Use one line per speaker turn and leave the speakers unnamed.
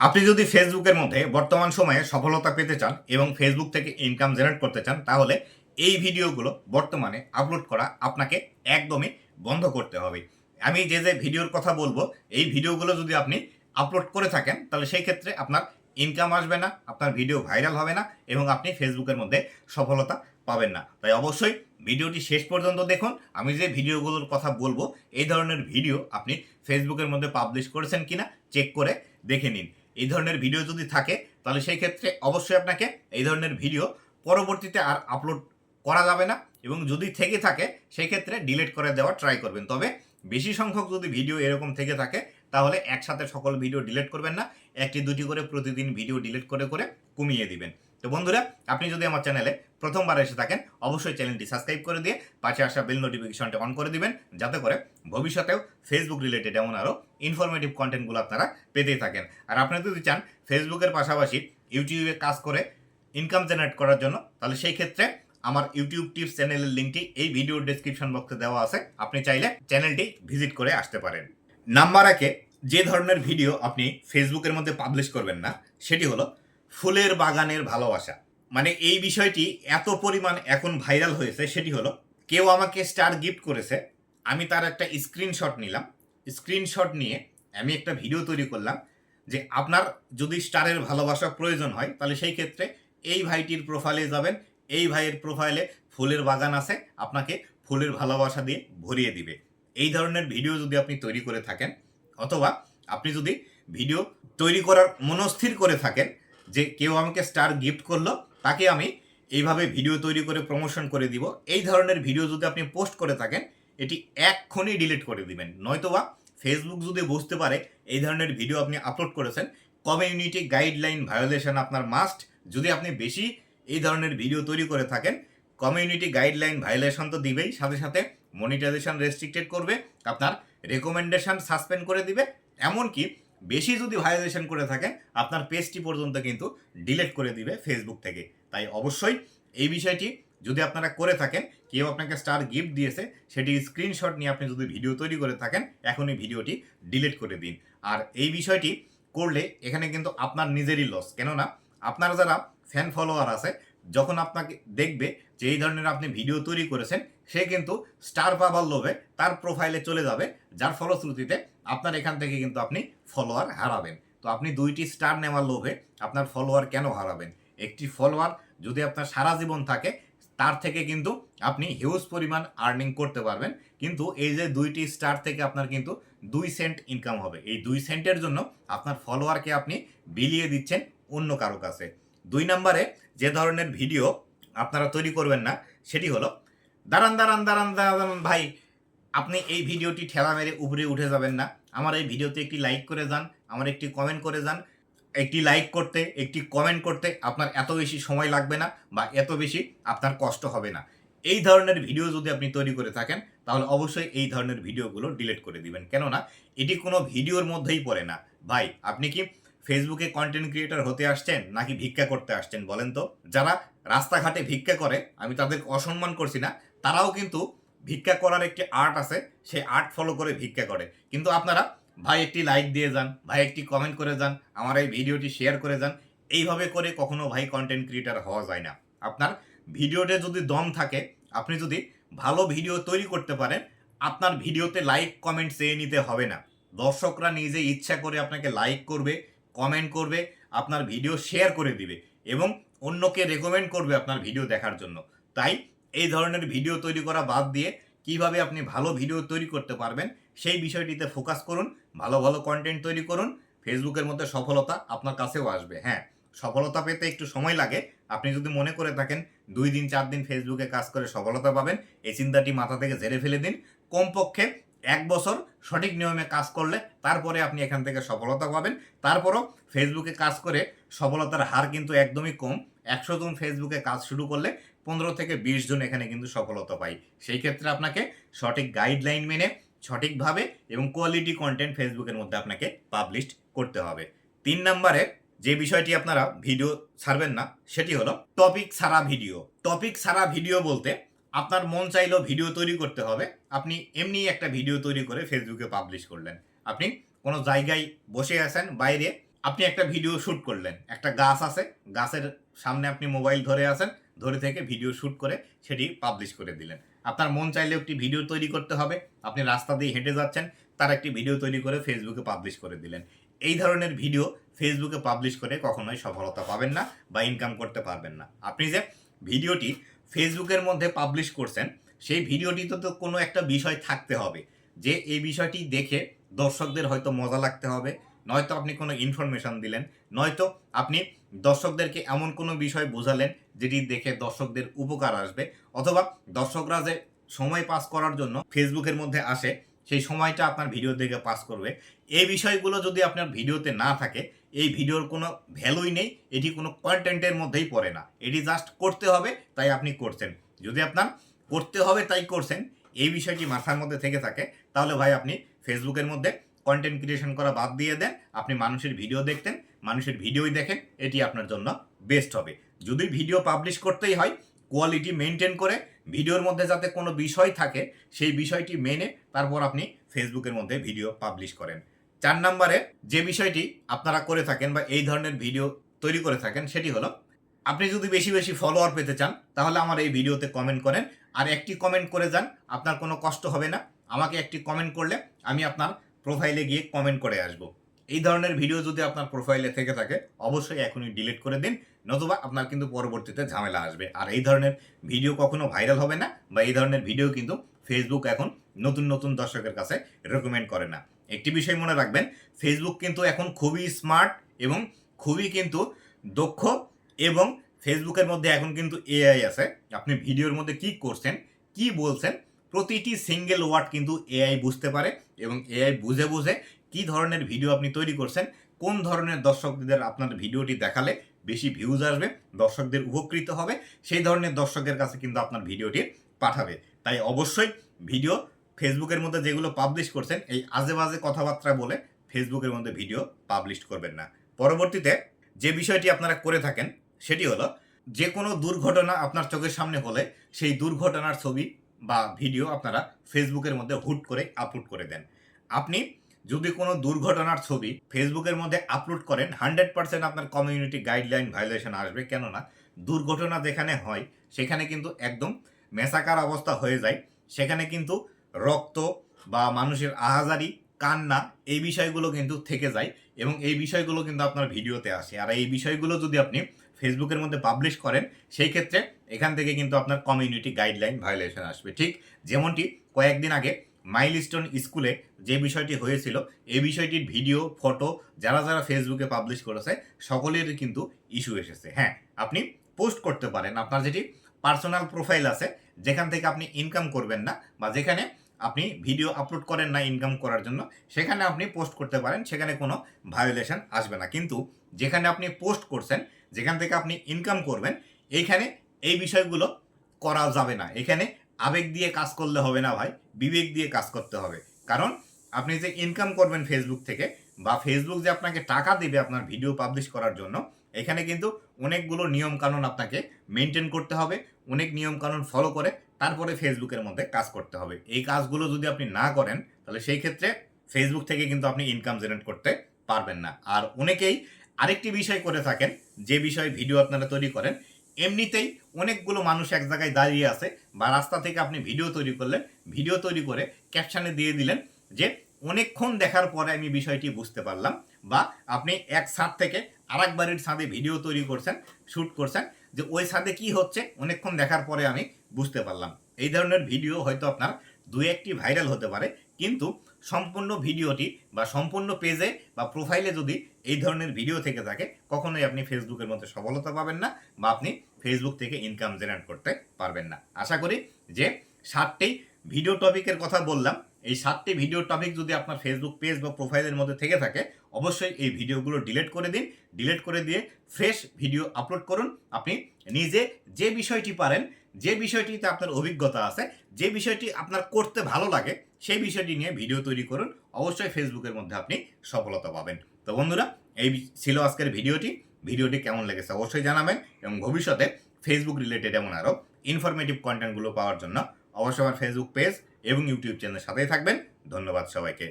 আপনি যদি ফেসবুকের মধ্যে বর্তমান সময়ে সফলতা পেতে চান এবং ফেসবুক থেকে ইনকাম জেনারেট করতে চান, তাহলে এই ভিডিওগুলো বর্তমানে আপলোড করা আপনাকে একদমই বন্ধ করতে হবে। আমি যে যে ভিডিওর কথা বলব, এই ভিডিওগুলো যদি আপনি আপলোড করে থাকেন, তাহলে সেই ক্ষেত্রে আপনার ইনকাম আসবে না, আপনার ভিডিও ভাইরাল হবে না এবং আপনি ফেসবুকের মধ্যে সফলতা পাবেন না। তাই অবশ্যই ভিডিওটি শেষ পর্যন্ত দেখুন। আমি যে ভিডিওগুলোর কথা বলব, এই ধরনের ভিডিও আপনি ফেসবুকের মধ্যে পাবলিশ করেছেন কিনা চেক করে দেখে নিন। এই ধরনের ভিডিও যদি থাকে, তাহলে সেই ক্ষেত্রে অবশ্যই আপনাকে এই ধরনের ভিডিও পরবর্তীতে আর আপলোড করা যাবে না এবং যদি থেকে থাকে, সেই ক্ষেত্রে ডিলিট করে দেওয়ার ট্রাই করবেন। তবে বেশি সংখ্যক যদি ভিডিও এরকম থেকে থাকে, তাহলে একসাথে সকল ভিডিও ডিলিট করবেন না, একটি দুটি করে প্রতিদিন ভিডিও ডিলিট করে করে কমিয়ে দিবেন। তো বন্ধুরা, আপনি যদি আমার চ্যানেলে প্রথমবার এসে থাকেন, অবশ্যই চ্যানেলটি সাবস্ক্রাইব করে দিয়ে পাশে আসা বেল নোটিফিকেশনটা অন করে দিবেন, যাতে করে ভবিষ্যতেও ফেসবুক রিলেটেড এমন আরও ইনফরমেটিভ কন্টেন্টগুলো আপনারা পেতেই থাকেন। আর আপনি যদি চান ফেসবুকের পাশাপাশি ইউটিউবে কাজ করে ইনকাম জেনারেট করার জন্য, তাহলে সেই ক্ষেত্রে আমার ইউটিউব টিপস চ্যানেলের লিঙ্কটি এই ভিডিওর ডেসক্রিপশন বক্সে দেওয়া আছে। আপনি চাইলে চ্যানেলটি ভিজিট করে আসতে পারেন। নাম্বার একে যে ধরনের ভিডিও আপনি ফেসবুকের মধ্যে পাবলিশ করবেন না, সেটি হলো ফুলের বাগানের ভালোবাসা। মানে এই বিষয়টি এত পরিমাণ এখন ভাইরাল হয়েছে, সেটি হলো, কেউ আমাকে স্টার গিফট করেছে, আমি তার একটা স্ক্রিনশট নিলাম। স্ক্রিনশট নিয়ে আমি একটা ভিডিও তৈরি করলাম যে আপনার যদি স্টারের ভালোবাসা প্রয়োজন হয়, তাহলে সেই ক্ষেত্রে এই ভাইটির প্রোফাইলে যাবেন, এই ভাইয়ের প্রোফাইলে ফুলের বাগান আছে, আপনাকে ফুলের ভালোবাসা দিয়ে ভরিয়ে দিবে। এই ধরনের ভিডিও যদি আপনি তৈরি করে থাকেন, অথবা আপনি যদি ভিডিও তৈরি করার মনস্থির করে থাকেন যে কেউ আমাকে স্টার গিফট করল, তাকে আমি এইভাবে ভিডিও তৈরি করে প্রমোশন করে দিব। এই ধরনের ভিডিও যদি আপনি পোস্ট করে থাকেন, এটি এক্ষুনি ডিলিট করে দিবেন। নয়তোবা ফেসবুক যদি বুঝতে পারে এই ধরনের ভিডিও আপনি আপলোড করেছেন কমিউনিটি গাইডলাইন ভায়োলেশন আপনার মাস্ট যদি আপনি বেশি এই ধরনের ভিডিও তৈরি করে থাকেন কমিউনিটি গাইডলাইন ভায়োলেশন তো দিবেই, সাথে সাথে মনিটাইজেশন রেস্ট্রিক্টেড করবে, আপনার রেকমেন্ডেশন সাসপেন্ড করে দিবে। এমনকি বেশি যদি ভায়োলেশন করে থাকেন আপনার পেজটি পর্যন্ত কিন্তু ডিলেট করে দিবে ফেসবুক থেকে। তাই অবশ্যই এই বিষয়টি যদি আপনারা করে থাকেন, কেউ আপনাকে স্টার গিফট দিয়েছে, সেটি স্ক্রিনশট নিয়ে আপনি যদি ভিডিও তৈরি করে থাকেন, এখনই ভিডিওটি ডিলিট করে দিন। আর এই বিষয়টি করলে এখানে কিন্তু আপনার নিজেরই লস কেননা আপনার যারা ফ্যান ফলোয়ার আছে, যখন আপনাকে দেখবে যে এই ধরনের আপনি ভিডিও তৈরি করেছেন, সে কিন্তু স্টার পাবার লোভে তার প্রোফাইলে চলে যাবে, যার ফলশ্রুতিতে আপনার এখান থেকে কিন্তু আপনি ফলোয়ার হারাবেন। তো আপনি দুইটি স্টার নেওয়ার লোভে আপনার ফলোয়ার কেন হারাবেন? একটি ফলোয়ার যদি আপনার সারা জীবন থাকে, তার থেকে কিন্তু আপনি হিউজ পরিমাণ আর্নিং করতে পারবেন। কিন্তু এই যে দুইটি স্টার থেকে আপনার কিন্তু দুই সেন্ট ইনকাম হবে। এই দুই সেন্টের জন্য আপনার ফলোয়ারকে আপনি বিলিয়ে দিচ্ছেন অন্য কারও কাছে। দুই নম্বরে যে ধরনের ভিডিও আপনারা তৈরি করবেন না, সেটি হলো, দাঁড়ান দাঁড়ান দাঁড়ান দাঁড়ান, ভাই আপনি এই ভিডিওটি ঠেলা মেরে উপরে উঠে যাবেন না। আমার এই ভিডিওতে একটি লাইক করে যান, আমার একটি কমেন্ট করে যান। একটি লাইক করতে, একটি কমেন্ট করতে আপনার এত বেশি সময় লাগবে না বা এত বেশি আপনার কষ্ট হবে না। এই ধরনের ভিডিও যদি আপনি তৈরি করে থাকেন, তাহলে অবশ্যই এই ধরনের ভিডিওগুলো ডিলিট করে দিবেন। কেননা, এটি কোনো ভিডিওর মধ্যেই পড়ে না। ভাই, আপনি কি ফেসবুকে কন্টেন্ট ক্রিয়েটর হতে আসছেন নাকি ভিক্ষা করতে আসছেন বলেন তো? যারা রাস্তাঘাটে ভিক্ষা করে, আমি তাদেরকে অসম্মান করছি না, তারাও কিন্তু ভিক্ষা করার একটি আর্ট আছে, সেই আর্ট ফলো করে ভিক্ষা করে। কিন্তু আপনারা, ভাই একটি লাইক দিয়ে যান, ভাই একটি কমেন্ট করে যান, আমার এই ভিডিওটি শেয়ার করে যান, এইভাবে করে কখনো ভাই কন্টেন্ট ক্রিয়েটার হওয়া যায় না। আপনার ভিডিওতে যদি দম থাকে, আপনি যদি ভালো ভিডিও তৈরি করতে পারেন, আপনার ভিডিওতে লাইক কমেন্ট চেয়ে নিতে হবে না। দর্শকরা নিজে ইচ্ছা করে আপনাকে লাইক করবে কমেন্ট করবে, আপনার ভিডিও শেয়ার করে দিবে এবং অন্যকে রেকমেন্ড করবে আপনার ভিডিও দেখার জন্য। তাই এই ধরনের ভিডিও তৈরি করা বাদ দিয়ে কীভাবে আপনি ভালো ভিডিও তৈরি করতে পারবেন, সেই বিষয়টিতে ফোকাস করুন, ভালো ভালো কন্টেন্ট তৈরি করুন ফেসবুকের মধ্যে সফলতা আপনার কাছেও আসবে হ্যাঁ। সফলতা পেতে একটু সময় লাগে, আপনি যদি মনে করে থাকেন দুই দিন, চার দিন ফেসবুকে কাজ করে সফলতা পাবেন, এই চিন্তাটি মাথা থেকে ঝেড়ে ফেলে দিন। কমপক্ষে এক বছর সঠিক নিয়মে কাজ করলে তারপরে আপনি এখান থেকে সফলতা পাবেন। তারপরও ফেসবুকে কাজ করে সফলতার হার কিন্তু একদমই কম। একশো জন ফেসবুকে কাজ শুরু করলে পনেরো থেকে বিশ জন এখানে কিন্তু সফলতা পাই সেই ক্ষেত্রে আপনাকে সঠিক গাইডলাইন মেনে, সঠিকভাবে এবং কোয়ালিটি কন্টেন্ট ফেসবুকের মধ্যে আপনাকে পাবলিশ করতে হবে। তিন নম্বরে যে বিষয়টি আপনারা ভিডিও ছাড়বেন না, সেটি হলো টপিক ছাড়া ভিডিও টপিক ছাড়া ভিডিও বলতে আপনার মন চাইলেও ভিডিও তৈরি করতে হবে। আপনি এমনি একটা ভিডিও তৈরি করে ফেসবুকে পাবলিশ করলেন। আপনি কোনো জায়গায় বসে আছেন, বাইরে, আপনি একটা ভিডিও শ্যুট করলেন। একটা গাছ আছে, গাছের সামনে আপনি মোবাইল ধরে আছেন ধরে থেকে ভিডিও শ্যুট করে সেটি পাবলিশ করে দিলেন। আপনার মন চাইলে একটি ভিডিও তৈরি করতে হবে। আপনি রাস্তা দিয়ে হেঁটে যাচ্ছেন, তার একটি ভিডিও তৈরি করে ফেসবুকে পাবলিশ করে দিলেন। এই ধরনের ভিডিও ফেসবুকে পাবলিশ করে কখনোই সফলতা পাবেন না বা ইনকাম করতে পারবেন না। আপনি যে ভিডিওটি ফেসবুকের মধ্যে পাবলিশ করছেন, সেই ভিডিওটিতে তো কোনো একটা বিষয় থাকতে হবে। যে এই বিষয়টি দেখে দর্শকদের হয়তো মজা লাগতে হবে, নয়তো আপনি কোনো ইনফরমেশন দিলেন, নয়তো আপনি দর্শকদেরকে এমন কোনো বিষয় বোঝালেন যেটি দেখে দর্শকদের উপকার আসবে, অথবা দর্শকরা যে সময় পাস করার জন্য ফেসবুকের মধ্যে আসে, সেই সময়টা আপনার ভিডিও দেখে পাস করবে। এই বিষয়গুলো যদি আপনার ভিডিওতে না থাকে, এই ভিডিওর কোনো ভ্যালুই নেই, এটি কোনো কন্টেন্টের মধ্যেই পড়ে না। এটি জাস্ট করতে হবে, তাই আপনি করছেন। যদি আপনার করতে হবে, তাই করছেন, এই বিষয়টি মাথার মধ্যে থেকে থাকে, তাহলে ভাই আপনি ফেসবুকের মধ্যে কন্টেন্ট ক্রিয়েশন করা বাদ দিয়ে দেন। আপনি মানুষের ভিডিও দেখতেন, মানুষের ভিডিওই দেখেন, এটি আপনার জন্য বেস্ট হবে। যদি ভিডিও পাবলিশ করতেই হয় কোয়ালিটি মেনটেন করে ভিডিওর মধ্যে যাতে কোনো বিষয় থাকে, সেই বিষয়টি মেনে তারপর আপনি ফেসবুকের মধ্যে ভিডিও পাবলিশ করেন। চার নম্বরে যে বিষয়টি আপনারা করে থাকেন বা এই ধরনের ভিডিও তৈরি করে থাকেন, সেটি হলো, আপনি যদি বেশি বেশি ফলোয়ার পেতে চান, তাহলে আমার এই ভিডিওতে কমেন্ট করেন। আর একটি কমেন্ট করে যান, আপনার কোনো কষ্ট হবে না। আমাকে একটি কমেন্ট করলে আমি আপনার প্রোফাইলে গিয়ে কমেন্ট করে আসব। এই ধরনের ভিডিও যদি আপনার প্রোফাইলে থেকে থাকে, অবশ্যই এখনই ডিলিট করে দিন, নতুবা আপনার কিন্তু পরবর্তীতে ঝামেলা আসবে। আর এই ধরনের ভিডিও কখনো ভাইরাল হবে না বা এই ধরনের ভিডিও কিন্তু ফেসবুক এখন নতুন নতুন দর্শকের কাছে রেকমেন্ড করে না। একটি বিষয় মনে রাখবেন ফেসবুক কিন্তু এখন খুবই স্মার্ট এবং খুবই কিন্তু দক্ষ এবং ফেসবুকের মধ্যে এখন কিন্তু এআই আছে। আপনি ভিডিওর মধ্যে কি করছেন, কি বলছেন, প্রতিটি সিঙ্গেল ওয়ার্ড কিন্তু এআই বুঝতে পারে এবং এআই বুঝে বুঝে কি ধরনের ভিডিও আপনি তৈরি করছেন, কোন ধরনের দর্শকদের আপনার ভিডিওটি দেখালে বেশি ভিউজ আসবে, দর্শকদের উপকৃত হবে, সেই ধরনের দর্শকের কাছে কিন্তু আপনার ভিডিওটি পাঠাবে। তাই অবশ্যই ভিডিও ফেসবুকের মধ্যে যেগুলো পাবলিশ করছেন, এই আজে বাজে কথাবার্তা বলে ফেসবুকের মধ্যে ভিডিও পাবলিশ করবেন না। পরবর্তীতে যে বিষয়টি আপনারা করে থাকেন, সেটি হলো যে কোনো দুর্ঘটনা আপনার চোখের সামনে হলে সেই দুর্ঘটনার ছবি বা ভিডিও আপনারা ফেসবুকের মধ্যে হুট করে আপলোড করে দেন। আপনি যদি কোনো দুর্ঘটনার ছবি ফেসবুকের মধ্যে আপলোড করেন হান্ড্রেড পার্সেন্ট আপনার কমিউনিটি গাইডলাইন ভায়োলেশন আসবে। কেননা, দুর্ঘটনা যেখানে হয়, সেখানে কিন্তু একদম মেসাকার অবস্থা হয়ে যায়। সেখানে কিন্তু রক্ত বা মানুষের আহাজারি, কান্না এই বিষয়গুলো কিন্তু থেকে যায় এবং এই বিষয়গুলো কিন্তু আপনার ভিডিওতে আসে। আর এই বিষয়গুলো যদি আপনি ফেসবুকের মধ্যে পাবলিশ করেন, সেই ক্ষেত্রে এখান থেকে কিন্তু আপনার কমিউনিটি গাইডলাইন ভায়োলেশন আসবে। ঠিক যেমনটি কয়েকদিন আগে মাইলস্টোন স্কুলে যে বিষয়টি হয়েছিল এই বিষয়টির ভিডিও, ফটো যারা যারা ফেসবুকে পাবলিশ করেছে, সকলের কিন্তু ইস্যু এসেছে। হ্যাঁ আপনি পোস্ট করতে পারেন। আপনার যেটি পার্সোনাল প্রোফাইল আছে, যেখান থেকে আপনি ইনকাম করবেন না, বা যেখানে আপনি ভিডিও আপলোড করেন না ইনকাম করার জন্য, সেখানে আপনি পোস্ট করতে পারেন, সেখানে কোনো ভায়োলেশন আসবে না। কিন্তু যেখানে আপনি পোস্ট করছেন, যেখান থেকে আপনি ইনকাম করবেন, এইখানে এই বিষয়গুলো করা যাবে না। এখানে আবেগ দিয়ে কাজ করলে হবে না ভাই, বিবেক দিয়ে কাজ করতে হবে। কারণ আপনি যে ইনকাম করবেন ফেসবুক থেকে বা ফেসবুক যে আপনাকে টাকা দেবে আপনার ভিডিও পাবলিশ করার জন্য, এখানে কিন্তু অনেকগুলো নিয়ম কানুন আপনাকে মেনটেন করতে হবে, অনেক নিয়ম কানুন ফলো করে তারপরে ফেসবুকের মধ্যে কাজ করতে হবে। এই কাজগুলো যদি আপনি না করেন, তাহলে সেই ক্ষেত্রে ফেসবুক থেকে কিন্তু আপনি ইনকাম জেনারেট করতে পারবেন না। আর অনেকেই আরেকটি বিষয় করে থাকেন, যে বিষয়ে ভিডিও আপনারা তৈরি করেন এমনিতেই অনেকগুলো মানুষ এক জায়গায় দাঁড়িয়ে আছে বা রাস্তা থেকে আপনি ভিডিও তৈরি করলেন, ভিডিও তৈরি করে ক্যাপশনে দিয়ে দিলেন যে অনেকক্ষণ দেখার পরে আমি বিষয়টি বুঝতে পারলাম বা আপনি এক ছাদ থেকে আরেক বাড়ির ছাদে ভিডিও তৈরি করছেন শ্যুট করছেন যে ওই ছাদে কি হচ্ছে, অনেকক্ষণ দেখার পরে আমি বুঝতে পারলাম। এই ধরনের ভিডিও হয়তো আপনার দু একটি ভাইরাল হতে পারে কিন্তু সম্পূর্ণ ভিডিওটি বা সম্পূর্ণ পেজে বা প্রোফাইলে যদি এই ধরনের ভিডিও থেকে থাকে, কখনোই আপনি ফেসবুকের মধ্যে সফলতা পাবেন না বা আপনি ফেসবুক থেকে ইনকাম জেনারেট করতে পারবেন না। আশা করি যে সাতটি ভিডিও টপিকের কথা বললাম। এই সাতটি ভিডিও টপিক যদি আপনার ফেসবুক পেজ বা প্রোফাইলের মধ্যে থেকে থাকে, অবশ্যই এই ভিডিওগুলো ডিলিট করে দিন। ডিলিট করে দিয়ে ফ্রেশ ভিডিও আপলোড করুন। আপনি নিজে যে বিষয়টি পারেন যে বিষয়টিতে আপনার অভিজ্ঞতা আছে, যে বিষয়টি আপনার করতে ভালো লাগে, সেই বিষয়টি নিয়ে ভিডিও তৈরি করুন। অবশ্যই ফেসবুকের মধ্যে আপনি সফলতা পাবেন। তো বন্ধুরা, এই ছিল আজকের ভিডিওটি। ভিডিওটি কেমন লেগেছে অবশ্যই জানাবেন এবং ভবিষ্যতে ফেসবুক রিলেটেড এমন আরও ইনফরমেটিভ কন্টেন্টগুলো পাওয়ার জন্য অবশ্যই আমার ফেসবুক পেজ এবং ইউটিউব চ্যানেলের সাথেই থাকবেন। ধন্যবাদ সবাইকে।